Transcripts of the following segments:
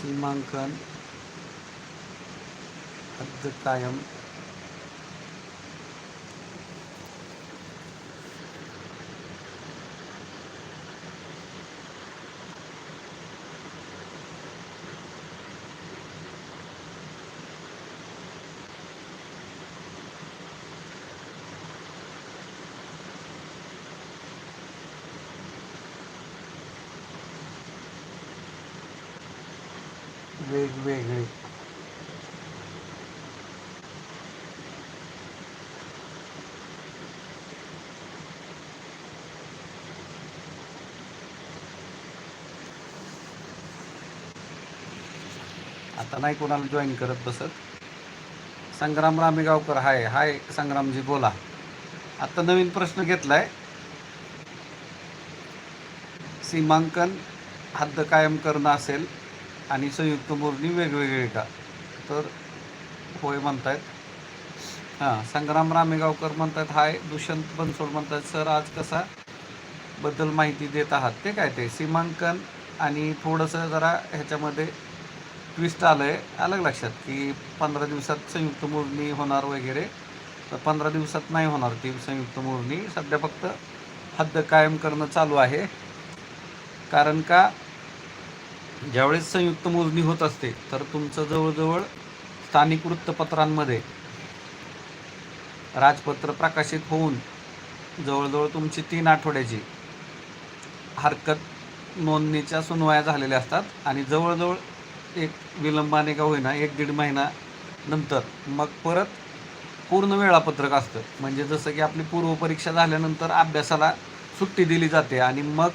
सीमांकन हद्द वेगवेगळे. आता नाही कोणाला जॉईन करत बसत. संग्राम रामेगावकर हाय हाय संग्रामजी बोला. आता नवीन प्रश्न घेतलाय. सीमांकन हद्द कायम करणं असेल. आणि संयुक्त मोरणी वेगवेगळे का? तर होय म्हणतायत. हां संग्राम रामेगावकर म्हणतात हाय दुष्यंत बनसोड म्हणतात सर आज कसा बद्दल माहिती देत आहात? ते काय ते सीमांकन आणि थोडंसं जरा ह्याच्यामध्ये ट्विस्ट आलं आहे अलग लक्षात? की पंधरा दिवसात संयुक्त मोडणी होणार वगैरे. तर पंधरा दिवसात नाही होणार ती संयुक्त मोडणी सध्या फक्त हद्द कायम करणं चालू आहे. कारण का? ज्यावेळेस संयुक्त मोजणी होत असते तर तुमचं जवळजवळ स्थानिक वृत्तपत्रांमध्ये राजपत्र प्रकाशित होऊन जवळजवळ तुमची तीन आठवड्याची हरकत नोंदणीच्या सुनवाया झालेल्या असतात आणि जवळजवळ एक विलंबाने का होईना एक दीड महिना नंतर मग परत पूर्ण वेळापत्रक असतं. म्हणजे जसं की आपली पूर्वपरीक्षा झाल्यानंतर अभ्यासाला सुट्टी दिली जाते आणि मग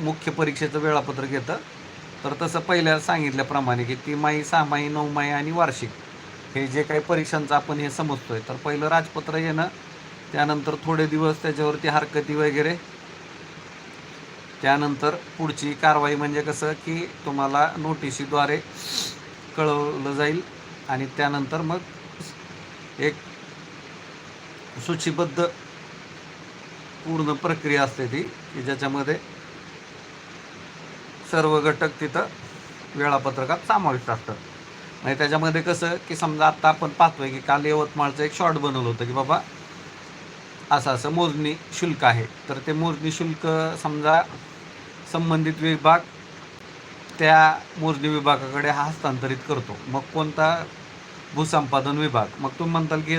मुख्य परीक्षेचं वेळापत्रक येतं. तर तसं पहिल्या सांगितल्याप्रमाणे की तिमाही सहामाही नऊमाही आणि वार्षिक हे जे काही परीक्षांचं आपण हे समजतो आहे तर पहिलं राजपत्र येणं त्यानंतर थोडे दिवस त्याच्यावरती हरकती वगैरे त्यानंतर पुढची कारवाई म्हणजे कसं की तुम्हाला नोटिशीद्वारे कळवलं जाईल आणि त्यानंतर मग एक सूचीबद्ध पूर्ण प्रक्रिया असते ती की ज्याच्यामध्ये सर्व घटक तिथं वेळापत्रकात समाविष्ट असतात. म्हणजे त्याच्यामध्ये कसं की समजा आत्ता आपण पाहतोय की काल यवतमाळचं एक शॉर्ट बनवलं होतं की बाबा असं असं मोजणी शुल्क आहे. तर ते मोजणी शुल्क समजा संबंधित विभाग त्या मोजणी विभागाकडे हा हस्तांतरित करतो. मग कोणता भूसंपादन विभाग? मग तुम्ही म्हणताल की